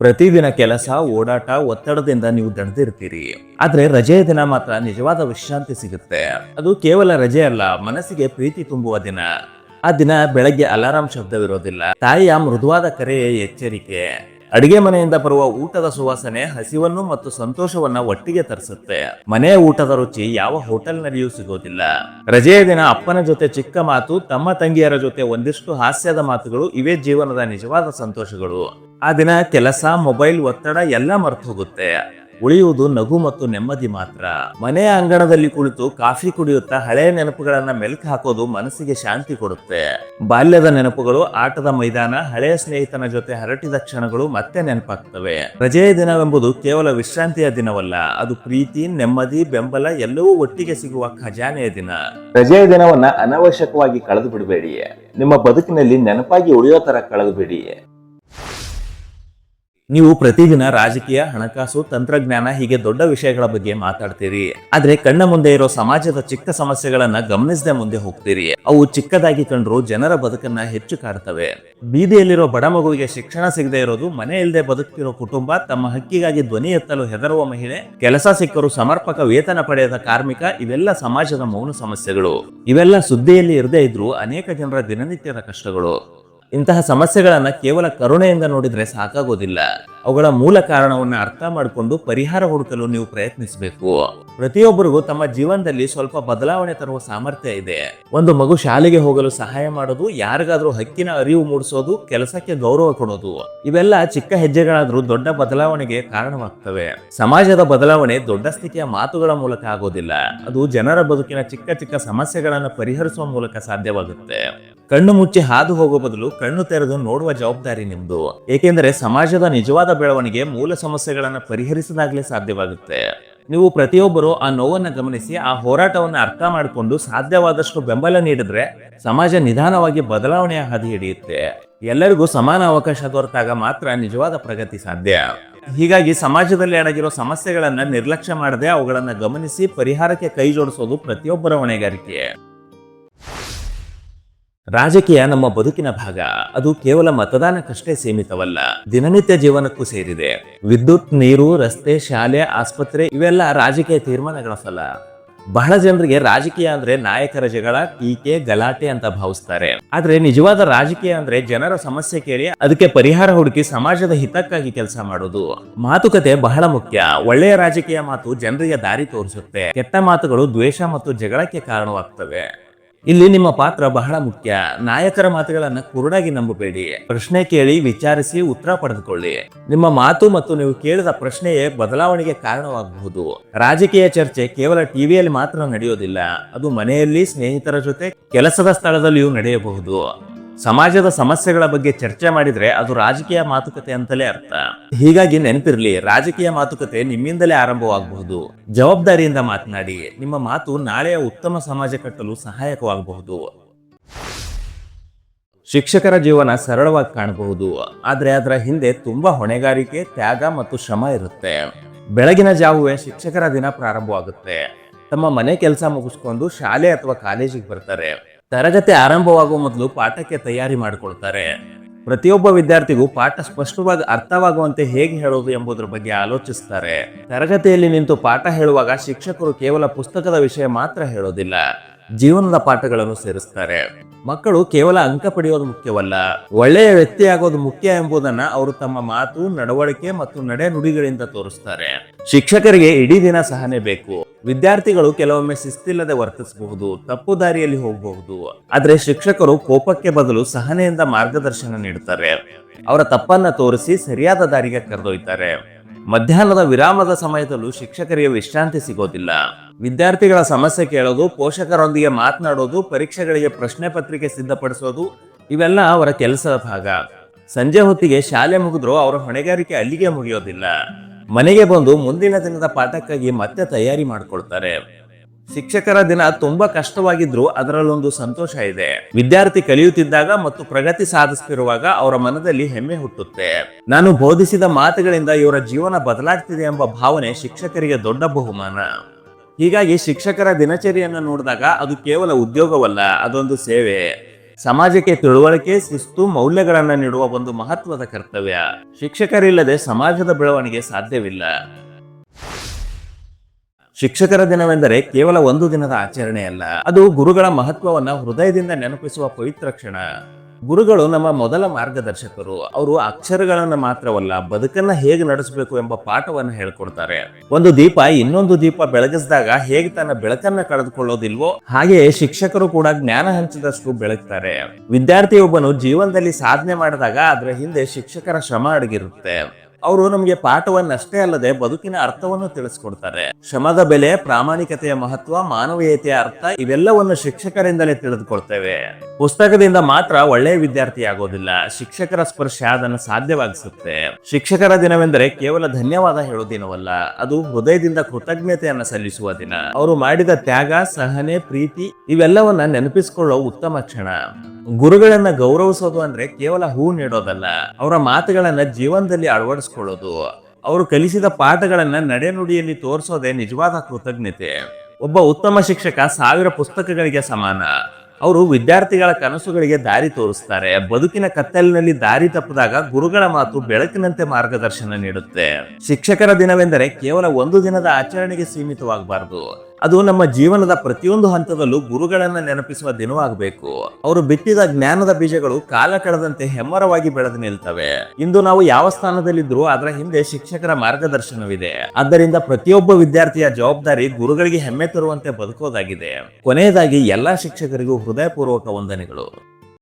ಪ್ರತಿದಿನ ಕೆಲಸ, ಓಡಾಟ, ಒತ್ತಡದಿಂದ ನೀವು ದಣದಿರ್ತೀರಿ ಆದ್ರೆ ರಜೆಯ ದಿನ ಮಾತ್ರ ನಿಜವಾದ ವಿಶ್ರಾಂತಿ ಸಿಗುತ್ತೆ. ಅದು ಕೇವಲ ರಜೆ ಅಲ್ಲ, ಮನಸ್ಸಿಗೆ ಪ್ರೀತಿ ತುಂಬುವ ದಿನ. ಆ ದಿನ ಬೆಳಗ್ಗೆ ಅಲಾರಾಂ ಶಬ್ದವಿರೋದಿಲ್ಲ. ತಾಯಿಯ ಮೃದುವಾದ ಕರೆಯ ಎಚ್ಚರಿಕೆ. ಅಡಿಗೆ ಮನೆಯಿಂದ ಬರುವ ಊಟದ ಸುವಾಸನೆ, ಹಸಿವನ್ನು ಮತ್ತು ಸಂತೋಷವನ್ನ ಒಟ್ಟಿಗೆ ತರಿಸುತ್ತೆ. ಮನೆ ಊಟದ ರುಚಿ ಯಾವ ಹೋಟೆಲ್ನಲ್ಲಿಯೂ ಸಿಗೋದಿಲ್ಲ. ರಜೆಯ ದಿನ ಅಪ್ಪನ ಜೊತೆ ಚಿಕ್ಕ ಮಾತು, ತಮ್ಮ ತಂಗಿಯರ ಜೊತೆ ಒಂದಿಷ್ಟು ಹಾಸ್ಯದ ಮಾತುಗಳು ಇವೇ ಜೀವನದ ನಿಜವಾದ ಸಂತೋಷಗಳು. ಆ ದಿನ ಕೆಲಸ, ಮೊಬೈಲ್, ಒತ್ತಡ ಎಲ್ಲ ಮರ್ತು ಹೋಗುತ್ತೆ ಉಳಿಯುವುದು ನಗು ಮತ್ತು ನೆಮ್ಮದಿ ಮಾತ್ರ. ಮನೆಯ ಅಂಗಣದಲ್ಲಿ ಕುಳಿತು ಕಾಫಿ ಕುಡಿಯುತ್ತಾ ಹಳೆಯ ನೆನಪುಗಳನ್ನ ಮೆಲ್ಕು ಹಾಕೋದು ಮನಸ್ಸಿಗೆ ಶಾಂತಿ ಕೊಡುತ್ತೆ. ಬಾಲ್ಯದ ನೆನಪುಗಳು, ಆಟದ ಮೈದಾನ, ಹಳೆಯ ಸ್ನೇಹಿತನ ಜೊತೆ ಹರಟಿದ ಕ್ಷಣಗಳು ಮತ್ತೆ ನೆನಪಾಗ್ತವೆ. ರಜೆಯ ದಿನವೆಂಬುದು ಕೇವಲ ವಿಶ್ರಾಂತಿಯ ದಿನವಲ್ಲ, ಅದು ಪ್ರೀತಿ, ನೆಮ್ಮದಿ, ಬೆಂಬಲ ಎಲ್ಲವೂ ಒಟ್ಟಿಗೆ ಸಿಗುವ ಖಜಾನೆಯ ದಿನ. ರಜೆಯ ದಿನವನ್ನ ಅನವಶ್ಯಕವಾಗಿ ಕಳೆದು ಬಿಡಬೇಡಿ ನಿಮ್ಮ ಬದುಕಿನಲ್ಲಿ ನೆನಪಾಗಿ ಉಳಿಯೋ ತರ ಕಳೆದು ಬಿಡಿ ನೀವು ಪ್ರತಿದಿನ ರಾಜಕೀಯ, ಹಣಕಾಸು, ತಂತ್ರಜ್ಞಾನ ಹೀಗೆ ದೊಡ್ಡ ವಿಷಯಗಳ ಬಗ್ಗೆ ಮಾತಾಡ್ತೀರಿ. ಆದ್ರೆ ಕಣ್ಣ ಮುಂದೆ ಇರೋ ಸಮಾಜದ ಚಿಕ್ಕ ಸಮಸ್ಯೆಗಳನ್ನ ಗಮನಿಸದೆ ಮುಂದೆ ಹೋಗ್ತೀರಿ. ಅವು ಚಿಕ್ಕದಾಗಿ ಕಂಡ್ರು ಜನರ ಬದುಕನ್ನ ಹೆಚ್ಚು ಕಾಡ್ತವೆ. ಬೀದಿಯಲ್ಲಿರೋ ಬಡ ಮಗುವಿಗೆ ಶಿಕ್ಷಣ ಸಿಗದೆ ಇರೋದು, ಮನೆ ಇಲ್ಲದೆ ಬದುಕ್ತಿರೋ ಕುಟುಂಬ, ತಮ್ಮ ಹಕ್ಕಿಗಾಗಿ ಧ್ವನಿ ಎತ್ತಲು ಹೆದರುವ ಮಹಿಳೆ, ಕೆಲಸ ಸಿಕ್ಕರು ಸಮರ್ಪಕ ವೇತನ ಪಡೆಯದ ಕಾರ್ಮಿಕ, ಇವೆಲ್ಲ ಸಮಾಜದ ಮೌನ ಸಮಸ್ಯೆಗಳು. ಇವೆಲ್ಲ ಸುದ್ದಿಯಲ್ಲಿ ಇರದೇ ಇದ್ರು ಅನೇಕ ಜನರ ದಿನನಿತ್ಯದ ಕಷ್ಟಗಳು. ಇಂತಹ ಸಮಸ್ಯೆಗಳನ್ನು ಕೇವಲ ಕರುಣೆಯಿಂದ ನೋಡಿದರೆ ಸಾಕಾಗೋದಿಲ್ಲ. ಅವುಗಳ ಮೂಲ ಕಾರಣವನ್ನ ಅರ್ಥ ಮಾಡಿಕೊಂಡು ಪರಿಹಾರ ಹುಡುಕಲು ನೀವು ಪ್ರಯತ್ನಿಸಬೇಕು. ಪ್ರತಿಯೊಬ್ಬರಿಗೂ ತಮ್ಮ ಜೀವನದಲ್ಲಿ ಸ್ವಲ್ಪ ಬದಲಾವಣೆ ತರುವ ಸಾಮರ್ಥ್ಯ ಇದೆ. ಒಂದು ಮಗು ಶಾಲೆಗೆ ಹೋಗಲು ಸಹಾಯ ಮಾಡೋದು, ಯಾರಿಗಾದ್ರೂ ಹಕ್ಕಿನ ಅರಿವು ಮೂಡಿಸೋದು, ಕೆಲಸಕ್ಕೆ ಗೌರವ ಕೊಡೋದು. ಇವೆಲ್ಲ ಚಿಕ್ಕ ಹೆಜ್ಜೆಗಳಾದ್ರೂ ದೊಡ್ಡ ಬದಲಾವಣೆಗೆ ಕಾರಣವಾಗ್ತವೆ. ಸಮಾಜದ ಬದಲಾವಣೆ ದೊಡ್ಡ ಸ್ಥಿತಿಯ ಮಾತುಗಳ ಮೂಲಕ ಆಗೋದಿಲ್ಲ. ಅದು ಜನರ ಬದುಕಿನ ಚಿಕ್ಕ ಚಿಕ್ಕ ಸಮಸ್ಯೆಗಳನ್ನು ಪರಿಹರಿಸುವ ಮೂಲಕ ಸಾಧ್ಯವಾಗುತ್ತೆ. ಕಣ್ಣು ಮುಚ್ಚಿ ಹಾದು ಹೋಗೋ ಬದಲು ಕಣ್ಣು ತೆರೆದು ನೋಡುವ ಜವಾಬ್ದಾರಿ ನಿಮ್ದು. ಏಕೆಂದರೆ ಸಮಾಜದ ನಿಜವಾದ ಬೆಳವಣಿಗೆ ಮೂಲ ಸಮಸ್ಯೆಗಳನ್ನು ಪರಿಹರಿಸಿದಾಗಲೇ ಸಾಧ್ಯವಾಗುತ್ತೆ. ನೀವು ಪ್ರತಿಯೊಬ್ಬರು ಆ ನೋವನ್ನ ಗಮನಿಸಿ, ಆ ಹೋರಾಟವನ್ನು ಅರ್ಥ ಮಾಡಿಕೊಂಡು ಸಾಧ್ಯವಾದಷ್ಟು ಬೆಂಬಲ ನೀಡಿದ್ರೆ ಸಮಾಜ ನಿಧಾನವಾಗಿ ಬದಲಾವಣೆಯ ಹಾದಿ ಹಿಡಿಯುತ್ತೆ. ಎಲ್ಲರಿಗೂ ಸಮಾನ ಅವಕಾಶ ದೊರೆತಾಗ ಮಾತ್ರ ನಿಜವಾದ ಪ್ರಗತಿ ಸಾಧ್ಯ. ಹೀಗಾಗಿ ಸಮಾಜದಲ್ಲಿ ಅಡಗಿರೋ ಸಮಸ್ಯೆಗಳನ್ನ ನಿರ್ಲಕ್ಷ್ಯ ಮಾಡದೆ ಅವುಗಳನ್ನ ಗಮನಿಸಿ ಪರಿಹಾರಕ್ಕೆ ಕೈ ಜೋಡಿಸೋದು ಪ್ರತಿಯೊಬ್ಬರ ಹೊಣೆಗಾರಿಕೆ. ರಾಜಕೀಯ ನಮ್ಮ ಬದುಕಿನ ಭಾಗ. ಅದು ಕೇವಲ ಮತದಾನಕ್ಕಷ್ಟೇ ಸೀಮಿತವಲ್ಲ. ದಿನನಿತ್ಯ ಜೀವನಕ್ಕೂ ಸೇರಿದೆ. ವಿದ್ಯುತ್, ನೀರು, ರಸ್ತೆ, ಶಾಲೆ, ಆಸ್ಪತ್ರೆ ಇವೆಲ್ಲ ರಾಜಕೀಯ ತೀರ್ಮಾನಗಳ ಫಲ. ಬಹಳ ಜನರಿಗೆ ರಾಜಕೀಯ ಅಂದ್ರೆ ನಾಯಕರ ಜಗಳ, ಟೀಕೆ, ಗಲಾಟೆ ಅಂತ ಭಾವಿಸ್ತಾರೆ. ಆದ್ರೆ ನಿಜವಾದ ರಾಜಕೀಯ ಅಂದ್ರೆ ಜನರ ಸಮಸ್ಯೆ ಕೇಳಿ ಅದಕ್ಕೆ ಪರಿಹಾರ ಹುಡುಕಿ ಸಮಾಜದ ಹಿತಕ್ಕಾಗಿ ಕೆಲಸ ಮಾಡೋದು. ಮಾತುಕತೆ ಬಹಳ ಮುಖ್ಯ. ಒಳ್ಳೆಯ ರಾಜಕೀಯ ಮಾತು ಜನರಿಗೆ ದಾರಿ ತೋರಿಸುತ್ತೆ. ಕೆಟ್ಟ ಮಾತುಗಳು ದ್ವೇಷ ಮತ್ತು ಜಗಳಕ್ಕೆ ಕಾರಣವಾಗ್ತವೆ. ಇಲ್ಲಿ ನಿಮ್ಮ ಪಾತ್ರ ಬಹಳ ಮುಖ್ಯ. ನಾಯಕರ ಮಾತುಗಳನ್ನ ಕುರುಡಾಗಿ ನಂಬಬೇಡಿ. ಪ್ರಶ್ನೆ ಕೇಳಿ ವಿಚಾರಿಸಿ ಉತ್ತರ ಪಡೆದುಕೊಳ್ಳಿ. ನಿಮ್ಮ ಮಾತು ಮತ್ತು ನೀವು ಕೇಳಿದ ಪ್ರಶ್ನೆಯೇ ಬದಲಾವಣೆಗೆ ಕಾರಣವಾಗಬಹುದು. ರಾಜಕೀಯ ಚರ್ಚೆ ಕೇವಲ ಟಿವಿಯಲ್ಲಿ ಮಾತ್ರ ನಡೆಯೋದಿಲ್ಲ. ಅದು ಮನೆಯಲ್ಲಿ ಸ್ನೇಹಿತರ ಜೊತೆ ಕೆಲಸದ ಸ್ಥಳದಲ್ಲಿಯೂ ನಡೆಯಬಹುದು. ಸಮಾಜದ ಸಮಸ್ಯೆಗಳ ಬಗ್ಗೆ ಚರ್ಚೆ ಮಾಡಿದ್ರೆ ಅದು ರಾಜಕೀಯ ಮಾತುಕತೆ ಅಂತಲೇ ಅರ್ಥ. ಹೀಗಾಗಿ ನೆನಪಿರ್ಲಿ, ರಾಜಕೀಯ ಮಾತುಕತೆ ನಿಮ್ಮಿಂದಲೇ ಆರಂಭವಾಗಬಹುದು. ಜವಾಬ್ದಾರಿಯಿಂದ ಮಾತನಾಡಿ, ನಿಮ್ಮ ಮಾತು ನಾಳೆಯ ಉತ್ತಮ ಸಮಾಜ ಕಟ್ಟಲು ಸಹಾಯಕವಾಗಬಹುದು. ಶಿಕ್ಷಕರ ಜೀವನ ಸರಳವಾಗಿ ಕಾಣಬಹುದು, ಆದ್ರೆ ಅದರ ಹಿಂದೆ ತುಂಬಾ ಹೊಣೆಗಾರಿಕೆ, ತ್ಯಾಗ ಮತ್ತು ಶ್ರಮ ಇರುತ್ತೆ. ಬೆಳಗಿನ ಜಾವುವೆ ಶಿಕ್ಷಕರ ದಿನ ಪ್ರಾರಂಭವಾಗುತ್ತೆ. ತಮ್ಮ ಮನೆ ಕೆಲಸ ಮುಗಿಸ್ಕೊಂಡು ಶಾಲೆ ಅಥವಾ ಕಾಲೇಜಿಗೆ ಬರ್ತಾರೆ. ತರಗತಿ ಆರಂಭವಾಗುವ ಮೊದಲು ಪಾಠಕ್ಕೆ ತಯಾರಿ ಮಾಡಿಕೊಳ್ತಾರೆ. ಪ್ರತಿಯೊಬ್ಬ ವಿದ್ಯಾರ್ಥಿಗೂ ಪಾಠ ಸ್ಪಷ್ಟವಾಗಿ ಅರ್ಥವಾಗುವಂತೆ ಹೇಗೆ ಹೇಳೋದು ಎಂಬುದರ ಬಗ್ಗೆ ಆಲೋಚಿಸ್ತಾರೆ. ತರಗತಿಯಲ್ಲಿ ನಿಂತು ಪಾಠ ಹೇಳುವಾಗ ಶಿಕ್ಷಕರು ಕೇವಲ ಪುಸ್ತಕದ ವಿಷಯ ಮಾತ್ರ ಹೇಳೋದಿಲ್ಲ, ಜೀವನದ ಪಾಠಗಳನ್ನು ಸೇರಿಸ್ತಾರೆ. ಮಕ್ಕಳು ಕೇವಲ ಅಂಕ ಪಡೆಯೋದು ಮುಖ್ಯವಲ್ಲ. ಒಳ್ಳೆಯ ವ್ಯಕ್ತಿಯಾಗೋದು ಮುಖ್ಯ ಎಂಬುದನ್ನ ಅವರು ತಮ್ಮ ಮಾತು, ನಡವಳಿಕೆ ಮತ್ತು ನಡೆ ನುಡಿಗಳಿಂದ ತೋರಿಸ್ತಾರೆ. ಶಿಕ್ಷಕರಿಗೆ ಇಡೀ ದಿನ ಸಹನೆ ಬೇಕು. ವಿದ್ಯಾರ್ಥಿಗಳು ಕೆಲವೊಮ್ಮೆ ಶಿಸ್ತಿಲ್ಲದೆ ವರ್ತಿಸಬಹುದು, ತಪ್ಪು ದಾರಿಯಲ್ಲಿ ಹೋಗಬಹುದು. ಆದ್ರೆ ಶಿಕ್ಷಕರು ಕೋಪಕ್ಕೆ ಬದಲು ಸಹನೆಯಿಂದ ಮಾರ್ಗದರ್ಶನ ನೀಡುತ್ತಾರೆ ಅವರ ತಪ್ಪನ್ನ ತೋರಿಸಿ ಸರಿಯಾದ ದಾರಿಗೆ ಕರೆದೊಯ್ತಾರೆ. ಮಧ್ಯಾಹ್ನದ ವಿರಾಮದ ಸಮಯದಲ್ಲೂ ಶಿಕ್ಷಕರಿಗೆ ವಿಶ್ರಾಂತಿ ಸಿಗೋದಿಲ್ಲ. ವಿದ್ಯಾರ್ಥಿಗಳ ಸಮಸ್ಯೆ ಕೇಳೋದು, ಪೋಷಕರೊಂದಿಗೆ ಮಾತನಾಡೋದು, ಪರೀಕ್ಷೆಗಳಿಗೆ ಪ್ರಶ್ನೆ ಪತ್ರಿಕೆ ಸಿದ್ಧಪಡಿಸೋದು, ಇವೆಲ್ಲ ಅವರ ಕೆಲಸದ ಭಾಗ. ಸಂಜೆ ಹೊತ್ತಿಗೆ ಶಾಲೆ ಮುಗಿದ್ರು ಅವರ ಹೊಣೆಗಾರಿಕೆ ಅಲ್ಲಿಗೆ ಮುಗಿಯೋದಿಲ್ಲ. ಮನೆಗೆ ಬಂದು ಮುಂದಿನ ದಿನದ ಪಾಠಕ್ಕಾಗಿ ಮತ್ತೆ ತಯಾರಿ ಮಾಡ್ಕೊಳ್ತಾರೆ. ಶಿಕ್ಷಕರ ದಿನ ತುಂಬಾ ಕಷ್ಟವಾಗಿದ್ರು ಅದರಲ್ಲೊಂದು ಸಂತೋಷ ಇದೆ. ವಿದ್ಯಾರ್ಥಿ ಕಲಿಯುತ್ತಿದ್ದಾಗ ಮತ್ತು ಪ್ರಗತಿ ಸಾಧಿಸುತ್ತಿರುವಾಗ ಅವರ ಮನದಲ್ಲಿ ಹೆಮ್ಮೆ ಹುಟ್ಟುತ್ತೆ. ನಾನು ಬೋಧಿಸಿದ ಮಾತುಗಳಿಂದ ಇವರ ಜೀವನ ಬದಲಾಗ್ತಿದೆ ಎಂಬ ಭಾವನೆ ಶಿಕ್ಷಕರಿಗೆ ದೊಡ್ಡ ಬಹುಮಾನ. ಹೀಗಾಗಿ ಶಿಕ್ಷಕರ ದಿನಚರಿಯನ್ನು ನೋಡಿದಾಗ ಅದು ಕೇವಲ ಉದ್ಯೋಗವಲ್ಲ, ಅದೊಂದು ಸೇವೆ. ಸಮಾಜಕ್ಕೆ ತಿಳುವಳಿಕೆ, ಶಿಸ್ತು, ಮೌಲ್ಯಗಳನ್ನ ನೀಡುವ ಒಂದು ಮಹತ್ವದ ಕರ್ತವ್ಯ. ಶಿಕ್ಷಕರಿಲ್ಲದೆ ಸಮಾಜದ ಬೆಳವಣಿಗೆ ಸಾಧ್ಯವಿಲ್ಲ. ಶಿಕ್ಷಕರ ದಿನವೆಂದರೆ ಕೇವಲ ಒಂದು ದಿನದ ಆಚರಣೆಯಲ್ಲ ಅದು ಗುರುಗಳ ಮಹತ್ವವನ್ನು ಹೃದಯದಿಂದ ನೆನಪಿಸುವ ಪವಿತ್ರ ಕ್ಷಣ. ಗುರುಗಳು ನಮ್ಮ ಮೊದಲ ಮಾರ್ಗದರ್ಶಕರು. ಅವರು ಅಕ್ಷರಗಳನ್ನ ಮಾತ್ರವಲ್ಲ, ಬದುಕನ್ನ ಹೇಗೆ ನಡೆಸಬೇಕು ಎಂಬ ಪಾಠವನ್ನು ಹೇಳ್ಕೊಡ್ತಾರೆ. ಒಂದು ದೀಪ ಇನ್ನೊಂದು ದೀಪ ಬೆಳಗಿಸಿದಾಗ ಹೇಗೆ ತನ್ನ ಬೆಳಕನ್ನ ಕಳೆದುಕೊಳ್ಳೋದಿಲ್ವೋ, ಹಾಗೆಯೇ ಶಿಕ್ಷಕರು ಕೂಡ ಜ್ಞಾನ ಹಂಚಿದಷ್ಟು ಬೆಳಗ್ತಾರೆ. ವಿದ್ಯಾರ್ಥಿಯೊಬ್ಬನು ಜೀವನದಲ್ಲಿ ಸಾಧನೆ ಮಾಡಿದಾಗ ಅದರ ಹಿಂದೆ ಶಿಕ್ಷಕರ ಶ್ರಮ ಅಡಗಿರುತ್ತೆ. ಅವರು ನಮಗೆ ಪಾಠವನ್ನಷ್ಟೇ ಅಲ್ಲದೆ ಬದುಕಿನ ಅರ್ಥವನ್ನು ತಿಳಿಸ್ಕೊಡ್ತಾರೆ. ಶ್ರಮದ ಬೆಲೆ, ಪ್ರಾಮಾಣಿಕತೆಯ ಮಹತ್ವ, ಮಾನವೀಯತೆಯ ಅರ್ಥ ಇವೆಲ್ಲವನ್ನು ಶಿಕ್ಷಕರಿಂದಲೇ ತಿಳಿದುಕೊಳ್ತೇವೆ. ಪುಸ್ತಕದಿಂದ ಮಾತ್ರ ಒಳ್ಳೆಯ ವಿದ್ಯಾರ್ಥಿ ಆಗೋದಿಲ್ಲ. ಶಿಕ್ಷಕರ ಸ್ಪರ್ಶ ಅದನ್ನು ಸಾಧ್ಯವಾಗಿಸುತ್ತೆ. ಶಿಕ್ಷಕರ ದಿನವೆಂದರೆ ಕೇವಲ ಧನ್ಯವಾದ ಹೇಳೋ ದಿನವಲ್ಲ. ಅದು ಹೃದಯದಿಂದ ಕೃತಜ್ಞತೆಯನ್ನು ಸಲ್ಲಿಸುವ ದಿನ. ಅವರು ಮಾಡಿದ ತ್ಯಾಗ, ಸಹನೆ, ಪ್ರೀತಿ ಇವೆಲ್ಲವನ್ನ ನೆನಪಿಸಿಕೊಳ್ಳೋ ಉತ್ತಮ ಕ್ಷಣ. ಗುರುಗಳನ್ನ ಗೌರವಿಸೋದು ಅಂದ್ರೆ ಕೇವಲ ಹೂ ನೀಡೋದಲ್ಲ. ಅವರ ಮಾತುಗಳನ್ನ ಜೀವನದಲ್ಲಿ ಅಳವಡಿಸ್ಕೊಳ್ಳೋದು ಅವರು ಕಲಿಸಿದ ಪಾಠಗಳನ್ನ ನಡೆನುಡಿಯಲ್ಲಿ ತೋರಿಸೋದೇ ನಿಜವಾದ ಕೃತಜ್ಞತೆ. ಒಬ್ಬ ಉತ್ತಮ ಶಿಕ್ಷಕ ಸಾವಿರ ಪುಸ್ತಕಗಳಿಗೆ ಸಮಾನ. ಅವರು ವಿದ್ಯಾರ್ಥಿಗಳ ಕನಸುಗಳಿಗೆ ದಾರಿ ತೋರಿಸ್ತಾರೆ. ಬದುಕಿನ ಕತ್ತಲಿನಲ್ಲಿ ದಾರಿ ತಪ್ಪಿದಾಗ ಗುರುಗಳ ಮಾತು ಬೆಳಕಿನಂತೆ ಮಾರ್ಗದರ್ಶನ ನೀಡುತ್ತೆ. ಶಿಕ್ಷಕರ ದಿನವೆಂದರೆ ಕೇವಲ ಒಂದು ದಿನದ ಆಚರಣೆಗೆ ಸೀಮಿತವಾಗಬಾರದು. ಅದು ನಮ್ಮ ಜೀವನದ ಪ್ರತಿಯೊಂದು ಹಂತದಲ್ಲೂ ಗುರುಗಳನ್ನ ನೆನಪಿಸುವ ದಿನವಾಗಬೇಕು. ಅವರು ಬಿತ್ತಿದ ಜ್ಞಾನದ ಬೀಜಗಳು ಕಾಲ ಕಳೆದಂತೆ ಹೆಮ್ಮರವಾಗಿ ಬೆಳೆದು ನಿಲ್ತವೆ. ಇಂದು ನಾವು ಯಾವ ಸ್ಥಾನದಲ್ಲಿದ್ರೂ ಅದರ ಹಿಂದೆ ಶಿಕ್ಷಕರ ಮಾರ್ಗದರ್ಶನವಿದೆ. ಆದ್ದರಿಂದ ಪ್ರತಿಯೊಬ್ಬ ವಿದ್ಯಾರ್ಥಿಯ ಜವಾಬ್ದಾರಿ ಗುರುಗಳಿಗೆ ಹೆಮ್ಮೆ ತರುವಂತೆ ಬದುಕೋದಾಗಿದೆ. ಕೊನೆಯದಾಗಿ ಎಲ್ಲಾ ಶಿಕ್ಷಕರಿಗೂ ಹೃದಯಪೂರ್ವಕ ವಂದನೆಗಳು.